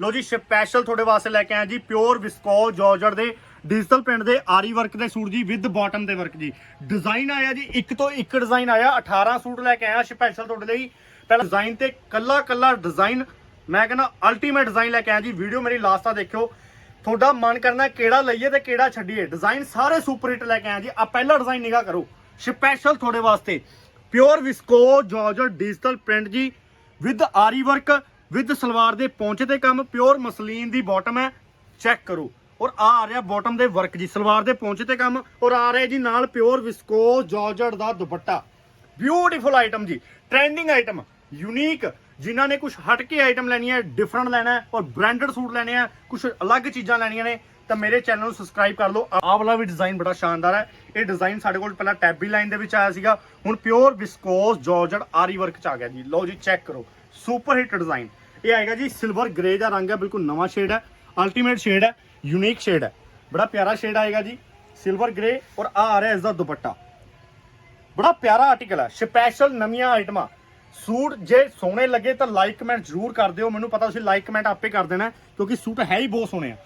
ਲੋ ਜੀ ਸਪੈਸ਼ਲ ਤੁਹਾਡੇ ਵਾਸਤੇ ਲੈ ਕੇ ਆਇਆ ਜੀ ਪਿਓਰ ਵਿਸਕੋ ਜਾਰਜਟ ਦੇ ਡਿਜੀਟਲ ਪ੍ਰਿੰਟ ਦੇ ਆਰੀ ਵਰਕ ਦੇ ਸੂਟ ਜੀ ਵਿਦ ਬਾਟਮ ਦੇ ਵਰਕ ਜੀ। ਡਿਜ਼ਾਈਨ ਆਇਆ ਜੀ, ਇੱਕ ਤੋਂ ਇੱਕ ਡਿਜ਼ਾਈਨ ਆਇਆ 18 ਸੂਟ ਲੈ ਕੇ ਆਇਆ ਸਪੈਸ਼ਲ ਤੁਹਾਡੇ ਲਈ। ਪਹਿਲਾਂ ਡਿਜ਼ਾਈਨ ਤੇ ਕੱਲਾ ਕੱਲਾ ਡਿਜ਼ਾਈਨ ਮੈਂ ਕਹਿੰਦਾ ਅਲਟੀਮੇਟ ਡਿਜ਼ਾਈਨ ਲੈ ਕੇ ਆਇਆ ਜੀ ਵੀਡੀਓ ਮੇਰੀ ਲਾਸਟ ਤੱਕ ਦੇਖਿਓ। ਤੁਹਾਡਾ ਮਨ ਕਰਨਾ ਕਿਹੜਾ ਲਈਏ ਤੇ ਕਿਹੜਾ ਛੱਡੀਏ। ਡਿਜ਼ਾਈਨ ਸਾਰੇ ਸੁਪਰ ਹਿੱਟ ਲੈ ਕੇ ਆਇਆ ਜੀ ਆ ਪਹਿਲਾ ਡਿਜ਼ਾਈਨ ਨਿਗਾ ਕਰੋ। ਸਪੈਸ਼ਲ ਤੁਹਾਡੇ ਵਾਸਤੇ। Pure viscose georgette digital print ਜੀ with aari work with salwar ਦੇ ਪੌਂਚੇ ਤੇ ਕੰਮ, ਪਿਓਰ ਮਸਲੀਨ ਦੀ ਬਾਟਮ ਹੈ ਚੈੱਕ ਕਰੋ। ਔਰ ਆ ਆ ਰਿਹਾ ਬਾਟਮ ਦੇ ਵਰਕ ਜੀ, ਸਲਵਾਰ ਦੇ ਪੌਂਚੇ ਤੇ ਕੰਮ, ਔਰ ਆ ਰਿਹਾ ਜੀ ਨਾਲ ਪਿਓਰ ਵਿਸਕੋਸ ਜਾਰਜਟ ਦਾ ਦੁਪੱਟਾ। ਬਿਊਟੀਫੁਲ ਆਈਟਮ ਜੀ ਟ੍ਰੈਂਡਿੰਗ ਆਈਟਮ ਯੂਨੀਕ ਜਿਨ੍ਹਾਂ ਨੇ ਕੁਝ ਹਟ ਕੇ ਆਈਟਮ ਲੈਣੀ ਹੈ ਡਿਫਰੈਂਟ ਲੈਣਾ ਔਰ ਬ੍ਰਾਂਡਡ ਸੂਟ ਲੈਣੇ ਆ ਕੁਝ ਅਲੱਗ ਚੀਜ਼ਾਂ ਲੈਣੀਆਂ ਨੇ, ਤਾਂ ਮੇਰੇ ਚੈਨਲ ਨੂੰ ਸਬਸਕ੍ਰਾਈਬ ਕਰ ਲਓ। ਆਹ ਵਾਲਾ ਵੀ ਡਿਜ਼ਾਈਨ ਬੜਾ ਸ਼ਾਨਦਾਰ ਹੈ। ਇਹ ਡਿਜ਼ਾਈਨ ਸਾਡੇ ਕੋਲ ਪਹਿਲਾਂ ਟੈਬੀ ਲਾਈਨ ਦੇ ਵਿੱਚ ਆਇਆ ਸੀਗਾ। ਹੁਣ pure viscose georgette aari work ਚ ਆ ਗਿਆ ਜੀ। ਲਓ ਜੀ ਚੈੱਕ ਕਰੋ। Super hit design. ਇਹ ਆਏਗਾ ਜੀ ਸਿਲਵਰ, ਗ੍ਰੇ ਦਾ ਰੰਗ ਹੈ, ਬਿਲਕੁਲ ਨਵਾਂ ਸ਼ੇਡ ਹੈ ਅਲਟੀਮੇਟ ਸ਼ੇਡ ਹੈ ਯੂਨੀਕ ਸ਼ੇਡ ਹੈ। ਬੜਾ ਪਿਆਰਾ ਸ਼ੇਡ ਆਏਗਾ ਜੀ, ਸਿਲਵਰ, ਗ੍ਰੇ ਔਰ ਆ ਆ ਰਿਹਾ ਇਸ ਦਾ ਦੁਪੱਟਾ। ਬੜਾ ਪਿਆਰਾ ਆਰਟੀਕਲ ਹੈ ਸਪੈਸ਼ਲ ਨਵੀਆਂ ਆਈਟਮਾਂ ਸੂਟ ਜੇ ਸੋਹਣੇ ਲੱਗੇ ਤਾਂ ਲਾਈਕ ਕਮੈਂਟ ਜ਼ਰੂਰ ਕਰ ਦਿਓ। ਮੈਨੂੰ ਪਤਾ ਤੁਸੀਂ ਲਾਈਕ ਕਮੈਂਟ ਆਪੇ ਕਰ ਦੇਣਾ, ਕਿਉਂਕਿ ਸੂਟ ਹੈ ਹੀ ਬਹੁਤ ਸੋਹਣੇ ਆ।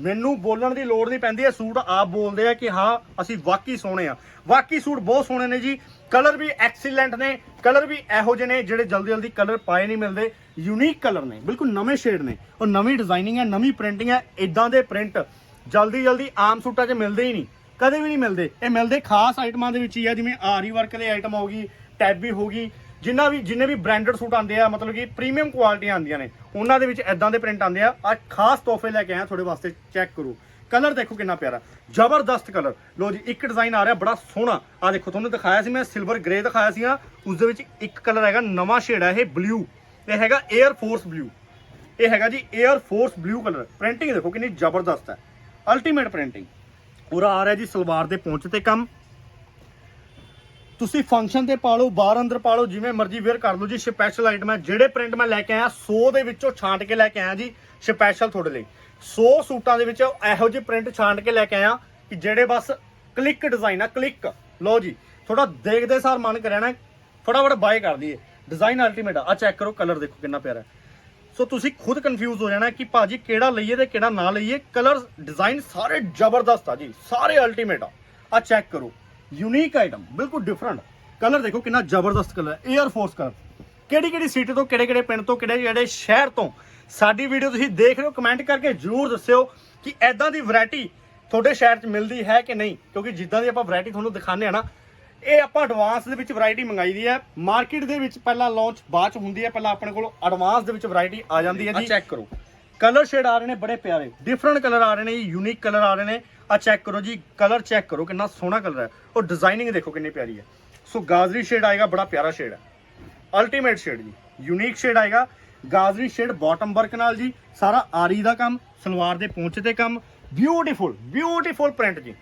ਮੈਨੂੰ ਬੋਲਣ ਦੀ ਲੋੜ ਨਹੀਂ ਪੈਂਦੀ ਹੈ ਸੂਟ ਆਪ ਬੋਲਦੇ ਆ ਕਿ ਹਾਂ, ਅਸੀਂ ਵਾਕਈ ਸੋਹਣੇ ਆ। ਵਾਕਈ ਸੂਟ ਬਹੁਤ ਸੋਹਣੇ ਨੇ ਜੀ ਕਲਰ ਵੀ ਐਕਸੀਲੈਂਟ ਨੇ, ਕਲਰ ਵੀ ਇਹੋ ਜਿਹੇ ਨੇ ਜਿਹੜੇ ਜਲਦੀ ਜਲਦੀ ਕਲਰ ਪਾਏ ਨਹੀਂ ਮਿਲਦੇ ਯੂਨੀਕ ਕਲਰ ਨੇ, ਬਿਲਕੁਲ ਨਵੇਂ ਸ਼ੇਡ ਨੇ ਉਹ ਨਵੀਂ ਡਿਜ਼ਾਈਨਿੰਗ ਹੈ, ਨਵੀਂ ਪ੍ਰਿੰਟਿੰਗ ਹੈ ਇਦਾਂ ਦੇ ਪ੍ਰਿੰਟ ਜਲਦੀ ਜਲਦੀ ਆਮ ਸੂਟਾਂ 'ਚ ਮਿਲਦੇ ਹੀ ਨਹੀਂ, ਕਦੇ ਵੀ ਨਹੀਂ ਮਿਲਦੇ। ਇਹ ਮਿਲਦੇ ਖਾਸ ਆਈਟਮਾਂ ਦੇ ਵਿੱਚ ਹੀ ਆ, ਜਿਵੇਂ ਆਰੀ ਵਰਕ ਦੇ ਆਈਟਮ ਹੋ ਗਈ ਟੈਬੀ ਹੋ ਗਈ, ਜਿੰਨਾ ਵੀ, ਜਿੰਨੇ ਵੀ ਬ੍ਰਾਂਡਡ ਸੂਟ ਆਉਂਦੇ ਆ, ਮਤਲਬ ਕਿ ਪ੍ਰੀਮੀਅਮ ਕੁਆਲਿਟੀਆਂ ਆਉਂਦੀਆਂ ਨੇ, ਉਹਨਾਂ ਦੇ ਵਿੱਚ ਐਦਾਂ ਦੇ ਪ੍ਰਿੰਟ ਆਉਂਦੇ ਆ। ਆ ਖਾਸ ਤੋਹਫੇ ਲੈ ਕੇ ਆਇਆ, ਤੁਹਾਡੇ ਵਾਸਤੇ ਚੈੱਕ ਕਰੋ। ਕਲਰ ਦੇਖੋ ਕਿੰਨਾ ਪਿਆਰਾ। ਜ਼ਬਰਦਸਤ ਕਲਰ। ਲੋ ਜੀ, ਇੱਕ ਡਿਜ਼ਾਈਨ ਆ ਰਿਹਾ ਬੜਾ ਸੋਹਣਾ। ਆ ਦੇਖੋ, ਤੁਹਾਨੂੰ ਦਿਖਾਇਆ ਸੀ ਮੈਂ ਸਿਲਵਰ ਗ੍ਰੇ ਦਿਖਾਇਆ ਸੀਗਾ ਉਸ ਦੇ ਵਿੱਚ ਇੱਕ ਕਲਰ ਹੈਗਾ, ਨਵਾਂ ਸ਼ੇਡ ਹੈ ਇਹ ਬਲੂ ਇਹ ਹੈਗਾ 에ਅਰ ਫੋਰਸ ਬਲੂ ਇਹ ਹੈਗਾ ਜੀ air force blue colour. Printing ਦੇਖੋ ਕਿੰਨੀ ਜ਼ਬਰਦਸਤ ਹੈ। ਅਲਟੀਮੇਟ ਪ੍ਰਿੰਟਿੰਗ ਪੂਰਾ ਆ ਰਿਹਾ ਜੀ ਸਲਵਾਰ ਦੇ ਪਹੁੰਚ ਤੇ ਕੰਮ। ਤੁਸੀਂ ਫੰਕਸ਼ਨ ਤੇ ਪਾ ਲਓ, ਬਾਹਰ ਅੰਦਰ ਪਾ ਲਓ, ਜਿਵੇਂ ਮਰਜ਼ੀ ਵੇਅਰ ਕਰ ਲਓ ਜੀ। ਸਪੈਸ਼ਲ ਆਈਟਮ ਹੈ, ਜਿਹੜੇ ਪ੍ਰਿੰਟ ਮੈਂ ਲੈ ਕੇ ਆਇਆ 100 ਦੇ ਵਿੱਚੋਂ ਛਾਂਟ ਕੇ ਲੈ ਕੇ ਆਇਆ ਜੀ। ਸਪੈਸ਼ਲ ਤੁਹਾਡੇ ਲਈ। 100 ਸੂਟਾਂ ਦੇ ਵਿੱਚ ਇਹੋ ਜਿਹੇ ਪ੍ਰਿੰਟ ਛਾਂਟ ਕੇ ਲੈ ਕੇ ਆਇਆ ਕਿ ਜਿਹੜੇ ਬਸ ਕਲਿੱਕ ਡਿਜ਼ਾਈਨ ਆ ਕਲਿੱਕ ਲਓ ਜੀ ਥੋੜਾ ਦੇਖਦੇ ਸਾਰ ਮਨ ਕਰਿਆ ਨਾ, ਫਟਾਫਟ ਬਾਏ ਕਰ ਲਈਏ ਡਿਜ਼ਾਈਨ ਅਲਟੀਮੇਟ ਆ ਚੈੱਕ ਕਰੋ ਕਲਰ ਦੇਖੋ ਕਿੰਨਾ ਪਿਆਰਾ ਸੋ ਤੁਸੀਂ ਖੁਦ ਕਨਫਿਊਜ਼ ਹੋ ਜਾਣਾ ਕਿ ਭਾਜੀ ਕਿਹੜਾ ਲਈਏ ਤੇ ਕਿਹੜਾ ਨਾ ਲਈਏ। ਕਲਰ ਡਿਜ਼ਾਈਨ ਸਾਰੇ ਜ਼ਬਰਦਸਤ ਆ ਜੀ, ਸਾਰੇ ਅਲਟੀਮੇਟ ਆ। ਆ ਚੈੱਕ ਕਰੋ ਯੂਨੀਕ ਆਈਟਮ ਬਿਲਕੁਲ ਡਿਫਰੈਂਟ ਕਲਰ ਦੇਖੋ ਕਿੰਨਾ ਜ਼ਬਰਦਸਤ ਕਲਰ ਹੈ 에ਅਰ ਫੋਰਸ ਕਲਰ ਕਿਹੜੀ ਕਿਹੜੀ ਸਿਟੀ ਤੋਂ ਕਿਹੜੇ ਕਿਹੜੇ ਪਿੰਡ ਤੋਂ ਕਿਹੜੇ ਕਿਹੜੇ ਸ਼ਹਿਰ ਤੋਂ ਸਾਡੀ ਵੀਡੀਓ ਤੁਸੀਂ ਦੇਖ ਰਹੇ ਹੋ ਕਮੈਂਟ ਕਰਕੇ ਜਰੂਰ ਦੱਸਿਓ ਕਿ ਐਦਾਂ ਦੀ ਵੈਰਾਈਟੀ ਤੁਹਾਡੇ ਸ਼ਹਿਰ 'ਚ ਮਿਲਦੀ ਹੈ ਕਿ ਨਹੀਂ? ਕਿਉਂਕਿ ਜਿੱਦਾਂ ਦੀ ਆਪਾਂ ਵੈਰਾਈਟੀ ਤੁਹਾਨੂੰ ਦਿਖਾਉਂਦੇ ਆ ਨਾ ਇਹ ਆਪਾਂ ਐਡਵਾਂਸ ਦੇ ਵਿੱਚ ਵੈਰਾਈਟੀ ਮੰਗਾਈ ਦੀ ਹੈ। ਮਾਰਕੀਟ ਦੇ ਵਿੱਚ ਪਹਿਲਾਂ ਲਾਂਚ ਬਾਅਦ ਚ ਹੁੰਦੀ ਹੈ ਪਹਿਲਾਂ ਆਪਣੇ ਕੋਲ ਐਡਵਾਂਸ ਦੇ ਵਿੱਚ ਵੈਰਾਈਟੀ ਆ ਜਾਂਦੀ ਹੈ ਜੀ। ਚੈੱਕ ਕਰੋ। ਕਲਰ ਸ਼ੇਡ ਆ ਰਹੇ ਨੇ ਬੜੇ ਪਿਆਰੇ। ਡਿਫਰੈਂਟ ਕਲਰ ਆ ਰਹੇ ਨੇ ਯੂਨੀਕ ਕਲਰ ਆ ਰਹੇ ਨੇ। ਆ ਚੈੱਕ ਕਰੋ ਜੀ ਕਲਰ ਚੈੱਕ ਕਰੋ ਕਿੰਨਾ ਸੋਹਣਾ ਕਲਰ ਹੈ। ਔਰ ਡਿਜ਼ਾਈਨਿੰਗ ਦੇਖੋ ਕਿੰਨੀ ਪਿਆਰੀ ਹੈ। ਸੋ ਗਾਜ਼ਰੀ ਸ਼ੇਡ ਆਏਗਾ ਬੜਾ ਪਿਆਰਾ ਸ਼ੇਡ ਹੈ। ਅਲਟੀਮੇਟ ਸ਼ੇਡ ਜੀ। ਯੂਨੀਕ ਸ਼ੇਡ ਆਏਗਾ। ਗਾਜ਼ਰੀ ਸ਼ੇਡ ਬਾਟਮ ਵਰਕ ਨਾਲ ਜੀ, ਸਾਰਾ ਆਰੀ ਦਾ ਕੰਮ, ਸਲਵਾਰ ਦੇ ਪੌਂਚੇ ਤੇ ਕੰਮ। ਬਿਊਟੀਫੁਲ ਬਿਊਟੀਫੁਲ ਪ੍ਰਿੰਟ ਜੀ।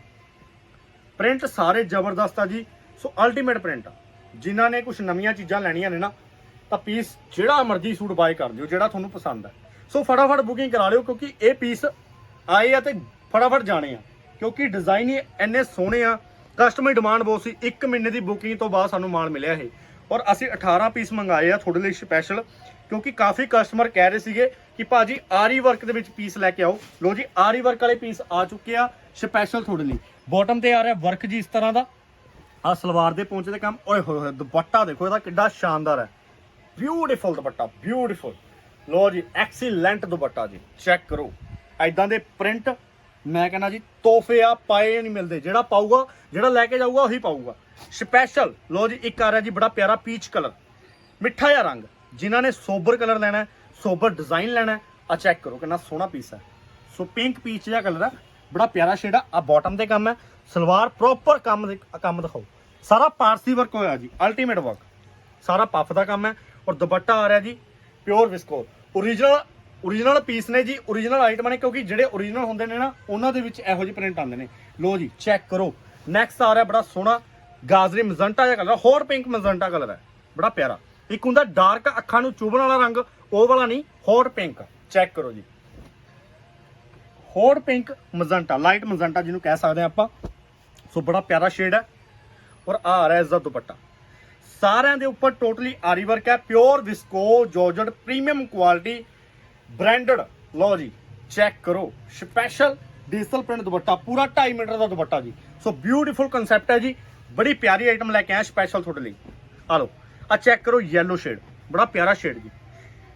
ਪ੍ਰਿੰਟ ਸਾਰੇ ਜ਼ਬਰਦਸਤ ਆ ਜੀ। ਸੋ ਅਲਟੀਮੇਟ ਪ੍ਰਿੰਟ ਆ। ਜਿਨ੍ਹਾਂ ਨੇ ਕੁਝ ਨਵੀਆਂ ਚੀਜ਼ਾਂ ਲੈਣੀਆਂ ਨੇ ਨਾ, ਤਾਂ ਪੀਸ ਜਿਹੜਾ ਮਰਜ਼ੀ ਸੂਟ ਬਾਏ ਕਰ ਦਿਓ, ਜਿਹੜਾ ਤੁਹਾਨੂੰ ਪਸੰਦ ਹੈ ਸੋ ਫਟਾਫਟ ਬੁਕਿੰਗ ਕਰਾ ਲਿਓ, ਕਿਉਂਕਿ ਇਹ ਪੀਸ ਆਏ ਆ ਤੇ ਫਟਾਫਟ ਜਾਣੇ ਆ। ਕਿਉਂਕਿ ਡਿਜ਼ਾਈਨ ਹੀ ਇੰਨੇ ਸੋਹਣੇ ਆ। ਕਸਟਮਰ ਡਿਮਾਂਡ ਬਹੁਤ ਸੀ। 1 ਮਹੀਨੇ ਦੀ ਬੁਕਿੰਗ ਤੋਂ ਬਾਅਦ ਸਾਨੂੰ ਮਾਲ ਮਿਲਿਆ ਇਹ। ਔਰ ਅਸੀਂ 18 ਪੀਸ ਮੰਗਾਏ ਆ, ਤੁਹਾਡੇ ਲਈ ਸਪੈਸ਼ਲ ਕਿਉਂਕਿ ਕਾਫੀ ਕਸਟਮਰ ਕਹਿ ਰਹੇ ਸੀਗੇ ਕਿ ਭਾਜੀ ਆਰੀ ਵਰਕ ਦੇ ਵਿੱਚ ਪੀਸ ਲੈ ਕੇ ਆਓ। ਲੋ ਜੀ, ਆਰੀ ਵਰਕ ਵਾਲੇ ਪੀਸ ਆ ਚੁੱਕੇ ਆ ਸਪੈਸ਼ਲ ਤੁਹਾਡੇ ਲਈ। ਬਾਟਮ ਤੇ ਆ ਰਿਹਾ ਵਰਕ ਜੀ ਇਸ ਤਰ੍ਹਾਂ ਦਾ। ਆ ਸਲਵਾਰ ਦੇ ਪਹੁੰਚੇ ਦੇ ਕੰਮ। ਓਏ ਹੋਏ ਹੋਏ, ਦੁਪੱਟਾ ਦੇਖੋ, ਇਹਦਾ ਕਿੱਡਾ ਸ਼ਾਨਦਾਰ ਹੈ। ਬਿਊਟੀਫੁਲ ਦੁਪੱਟਾ ਬਿਊਟੀਫੁਲ ਲੋ ਜੀ ਐਕਸੀਲੈਂਟ ਦੁਪੱਟਾ ਜੀ। ਚੈੱਕ ਕਰੋ। ਐਦਾਂ ਦੇ ਪ੍ਰਿੰਟ ਮੈਂ ਕਹਿੰਦਾ ਜੀ, ਤੋਹਫੇ ਆ, ਪਾਏ ਨਹੀਂ ਮਿਲਦੇ। ਜਿਹੜਾ ਪਾਊਗਾ, ਜਿਹੜਾ ਲੈ ਕੇ ਜਾਊਗਾ, ਉਹੀ ਪਾਊਗਾ। ਸਪੈਸ਼ਲ ਲੋ ਜੀ, ਇੱਕ ਆ ਰਿਹਾ ਜੀ, ਬੜਾ ਪਿਆਰਾ ਪੀਚ ਕਲਰ ਮਿੱਠਾ ਜਿਹਾ ਰੰਗ। ਜਿਨ੍ਹਾਂ ਨੇ ਸੋਬਰ ਕਲਰ ਲੈਣਾ ਸੋਬਰ ਡਿਜ਼ਾਈਨ ਲੈਣਾ ਹੈ ਆ ਚੈੱਕ ਕਰੋ ਕਿੰਨਾ ਸੋਹਣਾ ਪੀਸ ਹੈ। ਸੋ ਪਿੰਕ ਪੀਚ ਜਿਹਾ ਕਲਰ ਹੈ, ਬੜਾ ਪਿਆਰਾ ਸ਼ੇਡ ਆ ਆ ਬਾਟਮ ਤੇ ਕੰਮ ਹੈ, ਸਲਵਾਰ ਪ੍ਰੋਪਰ ਕੰਮ ਦੇ ਕੰਮ ਦਿਖਾਓ। ਸਾਰਾ ਪਾਰਸੀ ਵਰਕ ਹੋਇਆ ਜੀ ਅਲਟੀਮੇਟ ਵਰਕ ਸਾਰਾ ਪੱਫ ਦਾ ਕੰਮ ਹੈ ਔਰ ਦੁਪੱਟਾ ਆ ਰਿਹਾ ਜੀ pure viscose origignal origignal piece ਨੇ ਜੀ origignal ਆਈਟਮਾਂ ਨੇ, ਕਿਉਂਕਿ ਜਿਹੜੇ origignal ਹੁੰਦੇ ਨੇ ਨਾ, ਉਹਨਾਂ ਦੇ ਵਿੱਚ ਇਹੋ ਜਿਹੇ ਪ੍ਰਿੰਟ ਆਉਂਦੇ ਨੇ। ਲੋ ਜੀ ਚੈੱਕ ਕਰੋ। ਨੈਕਸਟ ਆ ਰਿਹਾ ਬੜਾ ਸੋਹਣਾ ਗਾਜ਼ਰੀ ਮਜ਼ੰਟਾ ਜਿਹਾ ਕਲਰ ਹੋਰ ਪਿੰਕ ਮਜ਼ੰਟਾ ਕਲਰ ਹੈ, ਬੜਾ ਪਿਆਰਾ। ਇੱਕ ਹੁੰਦਾ ਡਾਰਕ ਅੱਖਾਂ ਨੂੰ ਚੁਭਣ ਵਾਲਾ ਰੰਗ, ਉਹ ਵਾਲਾ ਨਹੀਂ, ਹੌਟ ਪਿੰਕ। ਚੈੱਕ ਕਰੋ ਜੀ। Hot pink magenta, light magenta ਜਿਹਨੂੰ ਕਹਿ ਸਕਦੇ ਆ ਆਪਾਂ। ਸੋ ਬੜਾ ਪਿਆਰਾ ਸ਼ੇਡ ਹੈ। ਔਰ ਆ ਆ ਰਿਹਾ ਇਸ ਦਾ ਦੁਪੱਟਾ। ਸਾਰਿਆਂ ਦੇ ਉੱਪਰ ਟੋਟਲੀ ਆਰੀ ਵਰਕ ਹੈ। Pure viscose georgette premium quality branded ਲਓ ਜੀ, ਚੈੱਕ ਕਰੋ। ਸਪੈਸ਼ਲ ਡਿਜੀਟਲ ਪ੍ਰਿੰਟ ਦੁਪੱਟਾ, ਪੂਰਾ 2.5 ਮੀਟਰ ਦਾ ਦੁਪੱਟਾ ਜੀ। ਸੋ ਬਿਊਟੀਫੁਲ ਕਨਸੈਪਟ ਹੈ ਜੀ। ਬੜੀ ਪਿਆਰੀ ਆਈਟਮ ਲੈ ਕੇ ਆਇਆ ਸਪੈਸ਼ਲ ਤੁਹਾਡੇ ਲਈ। ਆ ਲਓ। ਆ ਚੈੱਕ ਕਰੋ ਯੈਲੋ ਸ਼ੇਡ ਬੜਾ ਪਿਆਰਾ ਸ਼ੇਡ ਜੀ।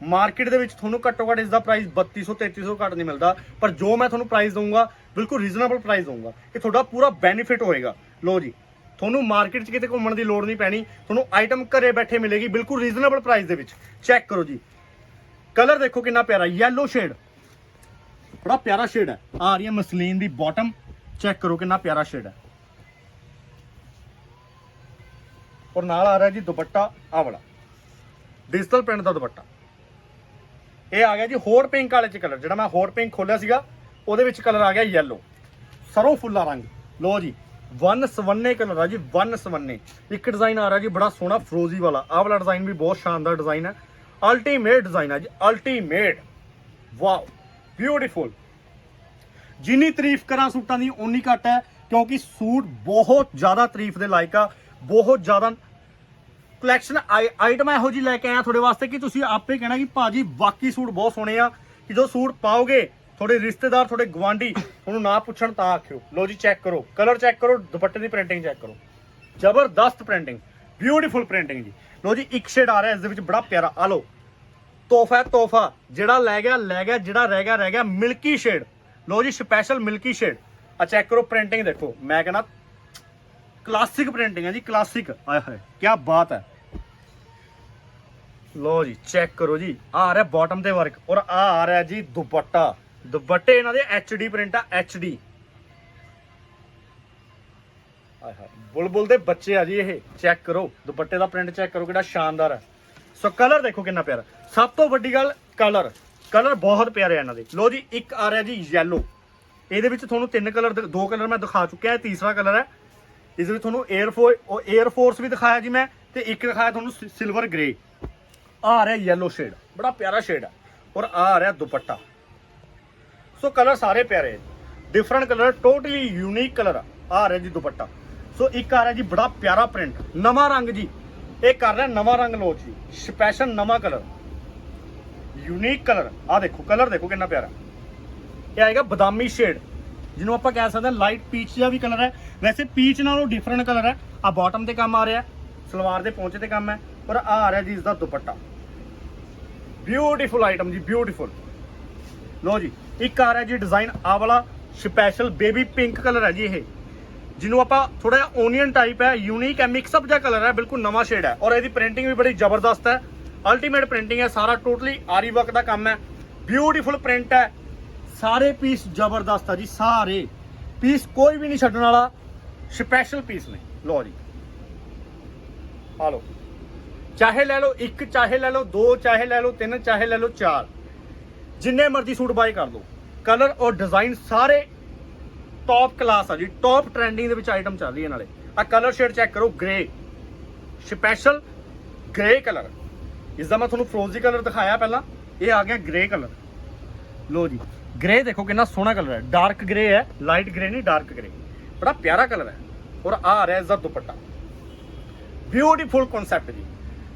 ਮਾਰਕੀਟ ਦੇ ਵਿੱਚ ਤੁਹਾਨੂੰ ਘੱਟੋ ਘੱਟ ਇਸ ਦਾ ਪ੍ਰਾਈਸ 3200 3300 ਘੱਟ ਨਹੀਂ ਮਿਲਦਾ, ਪਰ ਜੋ ਮੈਂ ਤੁਹਾਨੂੰ ਪ੍ਰਾਈਸ ਦਊਂਗਾ, ਬਿਲਕੁਲ ਰੀਜ਼ਨੇਬਲ ਪ੍ਰਾਈਸ ਦਊਂਗਾ ਕਿ ਤੁਹਾਡਾ ਪੂਰਾ ਬੈਨੀਫਿਟ ਹੋਏਗਾ। ਲਓ ਜੀ, ਤੁਹਾਨੂੰ ਮਾਰਕੀਟ 'ਚ ਕਿਤੇ ਘੁੰਮਣ ਦੀ ਲੋੜ ਨਹੀਂ ਪੈਣੀ, ਤੁਹਾਨੂੰ ਆਈਟਮ ਘਰੇ ਬੈਠੇ ਮਿਲੇਗੀ, ਬਿਲਕੁਲ ਰੀਜ਼ਨੇਬਲ ਪ੍ਰਾਈਸ ਦੇ ਵਿੱਚ। ਚੈੱਕ ਕਰੋ ਜੀ। ਕਲਰ ਦੇਖੋ ਕਿੰਨਾ ਪਿਆਰਾ ਯੈਲੋ ਸ਼ੇਡ ਬੜਾ ਪਿਆਰਾ ਸ਼ੇਡ ਹੈ। ਆ ਰਹੀ ਹੈ ਮਸਲੀਨ ਦੀ ਬਾਟਮ ਚੈੱਕ ਕਰੋ ਕਿੰਨਾ ਪਿਆਰਾ ਸ਼ੇਡ ਹੈ। ਔਰ ਨਾਲ ਆ ਰਿਹਾ ਜੀ ਦੁਪੱਟਾ ਆ ਵਾਲਾ ਡਿਜੀਟਲ ਪ੍ਰਿੰਟ ਦਾ ਦੁਪੱਟਾ। ਇਹ ਆ ਗਿਆ ਜੀ ਹੋਰ ਪਿੰਕ ਵਾਲੇ ਚ ਕਲਰ ਜਿਹੜਾ ਮੈਂ ਹੋਰ ਪਿੰਕ ਖੋਲਿਆ ਸੀਗਾ, ਉਹਦੇ ਵਿੱਚ ਕਲਰ ਆ ਗਿਆ ਯੈਲੋ ਸਰੋਂ ਫੁੱਲਾ ਰੰਗ। ਲੋ ਜੀ, ਵਨ ਸਵੰਨੇ ਕਲਰ ਆ ਜੀ, ਵਨ ਸਵੰਨੇ। ਇੱਕ ਡਿਜ਼ਾਈਨ ਆ ਰਿਹਾ ਜੀ, ਬੜਾ ਸੋਹਣਾ ਫਰੋਜ਼ੀ ਵਾਲਾ। ਆਹ ਵਾਲਾ ਡਿਜ਼ਾਈਨ ਵੀ ਬਹੁਤ ਸ਼ਾਨਦਾਰ ਡਿਜ਼ਾਈਨ ਹੈ। ਅਲਟੀਮੇਟ ਡਿਜ਼ਾਈਨ ਆ ਜੀ ਅਲਟੀਮੇਟ ਵਾਓ ਬਿਊਟੀਫੁਲ ਜਿੰਨੀ ਤਾਰੀਫ ਕਰਾਂ ਸੂਟਾਂ ਦੀ ਉਨੀ ਘੱਟ ਹੈ, ਕਿਉਂਕਿ ਸੂਟ ਬਹੁਤ ਜ਼ਿਆਦਾ ਤਾਰੀਫ ਦੇ ਲਾਇਕ ਆ, ਬਹੁਤ ਜ਼ਿਆਦਾ ਕਲੈਕਸ਼ਨ ਆਈਟਮ ਇਹੋ ਜੀ ਲੈ ਕੇ ਆਇਆ ਤੁਹਾਡੇ ਵਾਸਤੇ ਕਿ ਤੁਸੀਂ ਆਪੇ ਕਹਿਣਾ ਕਿ ਭਾਜੀ ਬਾਕੀ ਸੂਟ ਬਹੁਤ ਸੋਹਣੇ ਆ, ਕਿ ਜੋ ਸੂਟ ਪਾਓਗੇ, ਤੁਹਾਡੇ ਰਿਸ਼ਤੇਦਾਰ, ਤੁਹਾਡੇ ਗਵਾਂਢੀ ਤੁਹਾਨੂੰ ਨਾ ਪੁੱਛਣ ਤਾਂ ਆਖਿਓ। ਲੋ ਜੀ ਚੈੱਕ ਕਰੋ। ਕਲਰ ਚੈੱਕ ਕਰੋ, ਦੁਪੱਟੇ ਦੀ ਪ੍ਰਿੰਟਿੰਗ ਚੈੱਕ ਕਰੋ। ਜ਼ਬਰਦਸਤ ਪ੍ਰਿੰਟਿੰਗ ਬਿਊਟੀਫੁਲ ਪ੍ਰਿੰਟਿੰਗ ਜੀ। ਲੋ ਜੀ, ਇੱਕ ਸ਼ੇਡ ਆ ਰਿਹਾ, ਇਸ ਦੇ ਵਿੱਚ ਬੜਾ ਪਿਆਰਾ। ਆ ਲੋ ਤੋਹਫਾ ਤੋਹਫਾ। ਜਿਹੜਾ ਲੈ ਗਿਆ ਲੈ ਗਿਆ, ਜਿਹੜਾ ਰਹਿ ਗਿਆ ਰਹਿ ਗਿਆ ਮਿਲਕੀ ਸ਼ੇਡ ਲੋ ਜੀ ਸਪੈਸ਼ਲ ਮਿਲਕੀ ਸ਼ੇਡ ਆ ਚੈੱਕ ਕਰੋ ਪ੍ਰਿੰਟਿੰਗ ਦੇਖੋ। ਮੈਂ ਕਹਿੰਦਾ ਕਲਾਸਿਕ ਪ੍ਰਿੰਟਿੰਗ ਹੈ ਜੀ ਕਲਾਸਿਕ ਆਏ ਹਾਏ ਕੀ ਬਾਤ ਹੈ। ਲੋ ਜੀ ਚੈੱਕ ਕਰੋ ਜੀ, ਆ ਰਿਹਾ ਬਾਟਮ ਤੇ ਵਰਕ ਔਰ ਆ ਆ ਰਿਹਾ ਜੀ ਦੁਪੱਟਾ। ਦੁਪੱਟੇ ਇਹਨਾਂ ਦੇ ਐਚਡੀ ਪ੍ਰਿੰਟ ਆ ਐਚਡੀ ਆਏ ਹਾਏ ਬੁਲਬੁਲ ਦੇ ਬੱਚੇ ਆ ਜੀ ਇਹ ਚੈੱਕ ਕਰੋ, ਦੁਪੱਟੇ ਦਾ ਪ੍ਰਿੰਟ ਚੈੱਕ ਕਰੋ, ਕਿਹੜਾ ਸ਼ਾਨਦਾਰ ਹੈ। ਸੋ ਕਲਰ ਦੇਖੋ ਕਿੰਨਾ ਪਿਆਰਾ, ਸਭ ਤੋਂ ਵੱਡੀ ਗੱਲ ਕਲਰ ਕਲਰ ਬਹੁਤ ਪਿਆਰੇ ਆ ਇਹਨਾਂ ਦੇ। ਲੋ ਜੀ, ਇੱਕ ਆ ਰਿਹਾ ਜੀ ਯੈਲੋ ਇਹਦੇ ਵਿੱਚ ਤੁਹਾਨੂੰ ਤਿੰਨ ਕਲਰ ਦੋ ਕਲਰ ਮੈਂ ਦਿਖਾ ਚੁੱਕਿਆ, ਇਹ ਤੀਸਰਾ ਕਲਰ ਹੈ। ਇਸ ਵਿੱਚ ਤੁਹਾਨੂੰ 에ਅਰ ਫੋਰ 에ਅਰ ਫੋਰਸ ਵੀ ਦਿਖਾਇਆ ਜੀ ਮੈਂ, ਤੇ ਇੱਕ ਦਿਖਾਇਆ ਤੁਹਾਨੂੰ ਸਿਲਵਰ ਗ੍ਰੇ ਆ ਰਿਹਾ ਯੈਲੋ ਸ਼ੇਡ ਬੜਾ ਪਿਆਰਾ ਸ਼ੇਡ ਹੈ ਔਰ ਆ ਆ ਰਿਹਾ ਦੁਪੱਟਾ। ਸੋ ਕਲਰ ਸਾਰੇ ਪਿਆਰੇ different colour totally unique colour ਆ। ਰਿਹਾ ਜੀ ਦੁਪੱਟਾ। ਸੋ ਇੱਕ ਆ ਰਿਹਾ ਜੀ ਬੜਾ ਪਿਆਰਾ ਪ੍ਰਿੰਟ ਨਵਾਂ ਰੰਗ ਜੀ। ਇਹ ਕਰ ਰਿਹਾ ਨਵਾਂ ਰੰਗ ਲੋਚ ਜੀ। ਸਪੈਸ਼ਲ ਨਵਾਂ ਕਲਰ ਯੂਨੀਕ ਕਲਰ ਆ ਦੇਖੋ ਕਲਰ ਦੇਖੋ ਕਿੰਨਾ ਪਿਆਰਾ। ਇਹ ਆਏਗਾ ਬਦਾਮੀ ਸ਼ੇਡ ਜਿਹਨੂੰ ਆਪਾਂ ਕਹਿ ਸਕਦੇ ਹਾਂ ਲਾਈਟ ਪੀਚ ਜਿਹਾ ਵੀ ਕਲਰ ਹੈ। ਵੈਸੇ ਪੀਚ ਨਾਲੋਂ ਡਿਫਰੈਂਟ ਕਲਰ ਹੈ। ਆ ਬਾਟਮ ਤੇ ਕੰਮ ਆ ਰਿਹਾ। ਸਲਵਾਰ ਦੇ ਪਹੁੰਚੇ ਤੇ ਕੰਮ ਹੈ। ਔਰ ਆ ਆ ਰਿਹਾ ਜੀ ਇਸ ਦਾ ਦੁਪੱਟਾ। ਬਿਊਟੀਫੁਲ ਆਈਟਮ ਜੀ ਬਿਊਟੀਫੁਲ ਲੋ ਜੀ, ਇੱਕ ਆ ਰਿਹਾ ਜੀ ਡਿਜ਼ਾਈਨ ਆ ਵਾਲਾ ਸਪੈਸ਼ਲ ਬੇਬੀ ਪਿੰਕ ਕਲਰ ਹੈ ਜੀ ਇਹ। ਜਿਹਨੂੰ ਆਪਾਂ ਥੋੜਾ ਜਿਹਾ ਓਨੀਅਨ ਟਾਈਪ ਹੈ ਯੂਨੀਕ ਹੈ ਮਿਕਸ ਅਪ ਜਿਹਾ ਕਲਰ ਹੈ, ਬਿਲਕੁਲ ਨਵਾਂ ਸ਼ੇਡ ਹੈ। ਔਰ ਇਹਦੀ ਪ੍ਰਿੰਟਿੰਗ ਵੀ ਬੜੀ ਜ਼ਬਰਦਸਤ ਹੈ। ਅਲਟੀਮੇਟ ਪ੍ਰਿੰਟਿੰਗ ਹੈ, ਸਾਰਾ ਟੋਟਲੀ ਆਰੀ ਵਰਕ ਦਾ ਕੰਮ ਹੈ। ਬਿਊਟੀਫੁਲ ਪ੍ਰਿੰਟ ਹੈ। ਸਾਰੇ ਪੀਸ ਜ਼ਬਰਦਸਤ ਆ ਜੀ, ਸਾਰੇ। ਪੀਸ ਕੋਈ ਵੀ ਨਹੀਂ ਛੱਡਣ ਵਾਲਾ ਸਪੈਸ਼ਲ ਪੀਸ ਨੇ ਲਓ ਜੀ। ਆ ਲਓ। ਚਾਹੇ ਲੈ ਲਓ ਇੱਕ, ਚਾਹੇ ਲੈ ਲਓ ਦੋ, ਚਾਹੇ ਲੈ ਲਓ ਤਿੰਨ, ਚਾਹੇ ਲੈ ਲਓ ਚਾਰ। ਜਿੰਨੇ ਮਰਜ਼ੀ ਸੂਟ ਬਾਈ ਕਰ ਲਓ। ਕਲਰ ਔਰ ਡਿਜ਼ਾਈਨ ਸਾਰੇ ਟੌਪ ਕਲਾਸ ਆ ਜੀ। ਟੌਪ ਟ੍ਰੈਂਡਿੰਗ ਦੇ ਵਿੱਚ ਆਈਟਮ ਚੱਲ ਰਹੀ ਹੈ ਨਾਲੇ। ਆ ਕਲਰ ਸ਼ੇਡ ਚੈੱਕ ਕਰੋ ਗ੍ਰੇ ਸਪੈਸ਼ਲ ਗ੍ਰੇ ਕਲਰ ਇਸ ਦਾ ਮੈਂ ਤੁਹਾਨੂੰ ਫਰੋਜ਼ੀ ਕਲਰ ਦਿਖਾਇਆ ਪਹਿਲਾਂ। ਇਹ ਆ ਗਿਆ ਗ੍ਰੇ ਕਲਰ ਲੋ ਜੀ। ਗ੍ਰੇ ਦੇਖੋ ਕਿੰਨਾ ਸੋਹਣਾ ਕਲਰ ਹੈ। ਡਾਰਕ ਗ੍ਰੇ ਹੈ ਲਾਈਟ ਗ੍ਰੇ ਨਹੀਂ ਡਾਰਕ ਗ੍ਰੇ ਬੜਾ ਪਿਆਰਾ ਕਲਰ ਹੈ। ਔਰ ਆ ਆ ਰਿਹਾ ਇਸ ਦਾ ਦੁਪੱਟਾ। ਬਿਊਟੀਫੁਲ ਕਨਸੈਪਟ ਜੀ।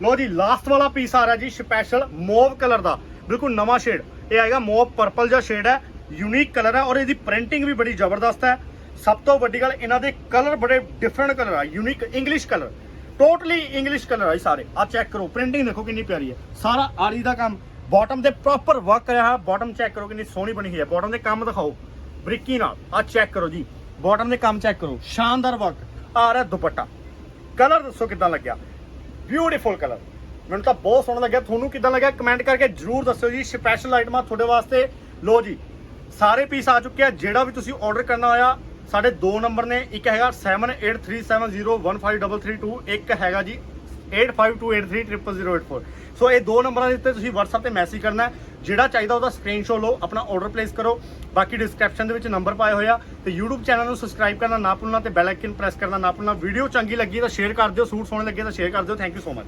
ਲੋ ਜੀ ਲਾਸਟ ਵਾਲਾ ਪੀਸ ਆ ਰਿਹਾ ਜੀ ਸਪੈਸ਼ਲ ਮੋਵ ਕਲਰ ਦਾ। ਬਿਲਕੁਲ ਨਵਾਂ ਸ਼ੇਡ ਇਹ ਆਏਗਾ ਮੋਵ ਪਰਪਲ ਜਿਹਾ ਸ਼ੇਡ ਹੈ ਯੂਨੀਕ ਕਲਰ ਹੈ ਔਰ ਇਹਦੀ ਪ੍ਰਿੰਟਿੰਗ ਵੀ ਬੜੀ ਜ਼ਬਰਦਸਤ ਹੈ। ਸਭ ਤੋਂ ਵੱਡੀ ਗੱਲ, ਇਹਨਾਂ ਦੇ ਕਲਰ ਬੜੇ ਡਿਫਰੈਂਟ ਕਲਰ ਆ unique English colour totally English colour ਆ ਜੀ ਸਾਰੇ। ਆ ਚੈੱਕ ਕਰੋ ਪ੍ਰਿੰਟਿੰਗ ਦੇਖੋ ਕਿੰਨੀ ਪਿਆਰੀ ਹੈ। ਸਾਰਾ ਆਰੀ ਦਾ ਕੰਮ। ਬਾਟਮ ਤੇ ਪ੍ਰੋਪਰ ਵਰਕ ਰਿਹਾ ਹੈ ਬਾਟਮ ਚੈੱਕ ਕਰੋ ਕਿੰਨੀ ਸੋਹਣੀ ਬਣੀ ਹੋਈ ਹੈ। ਬਾਟਮ ਦੇ ਕੰਮ ਦਿਖਾਓ, ਬਰੀਕੀ ਨਾਲ ਆ ਚੈੱਕ ਕਰੋ ਜੀ। ਬਾਟਮ ਦੇ ਕੰਮ ਚੈੱਕ ਕਰੋ, ਸ਼ਾਨਦਾਰ ਵਰਕ ਆ ਰਿਹਾ ਦੁਪੱਟਾ। ਕਲਰ ਦੱਸੋ ਕਿਦਾਂ ਲੱਗਿਆ? ਬਿਊਟੀਫੁਲ ਕਲਰ ਮੈਨੂੰ ਤਾਂ ਬਹੁਤ ਸੋਹਣਾ ਲੱਗਿਆ। ਤੁਹਾਨੂੰ ਕਿਦਾਂ ਲੱਗਿਆ? ਕਮੈਂਟ ਕਰਕੇ ਜਰੂਰ ਦੱਸਿਓ ਜੀ। ਸਪੈਸ਼ਲ ਆਈਟਮਾਂ ਤੁਹਾਡੇ ਵਾਸਤੇ। ਲੋ ਜੀ, ਸਾਰੇ ਪੀਸ ਆ ਚੁੱਕੇ ਆ। ਜਿਹੜਾ ਵੀ ਤੁਸੀਂ ਆਰਡਰ ਕਰਨਾ ਆਇਆ ਸਾਡੇ ਦੋ ਨੰਬਰ ਨੇ। ਇੱਕ ਹੈਗਾ 7837015332 ਇੱਕ ਹੈਗਾ ਜੀ 8528300084 ਸੋ ਇਹ ਦੋ ਨੰਬਰਾਂ ਦੇ ਉੱਤੇ ਤੁਸੀਂ WhatsApp ਤੇ ਮੈਸੇਜ ਕਰਨਾ ਹੈ। ਜਿਹੜਾ ਚਾਹੀਦਾ ਉਹਦਾ ਸਕਰੀਨਸ਼ਾਟ ਲਓ, ਆਪਣਾ ਆਰਡਰ ਪਲੇਸ ਕਰੋ। ਬਾਕੀ ਡਿਸਕ੍ਰਿਪਸ਼ਨ ਦੇ ਵਿੱਚ ਨੰਬਰ ਪਾਏ ਹੋਇਆ ਤੇ YouTube ਚੈਨਲ ਨੂੰ ਸਬਸਕ੍ਰਾਈਬ ਕਰਨਾ ਨਾ ਭੁੱਲਣਾ ਤੇ ਬੈਲ ਆਈਕਨ ਪ੍ਰੈਸ ਕਰਨਾ ਨਾ ਭੁੱਲਣਾ। ਵੀਡੀਓ ਚੰਗੀ ਲੱਗੀ ਤਾਂ ਸ਼ੇਅਰ ਕਰ ਦਿਓ, ਸੂਟ ਸੋਹਣੇ ਲੱਗੇ ਤਾਂ ਸ਼ੇਅਰ ਕਰ ਦਿਓ। Thank you so much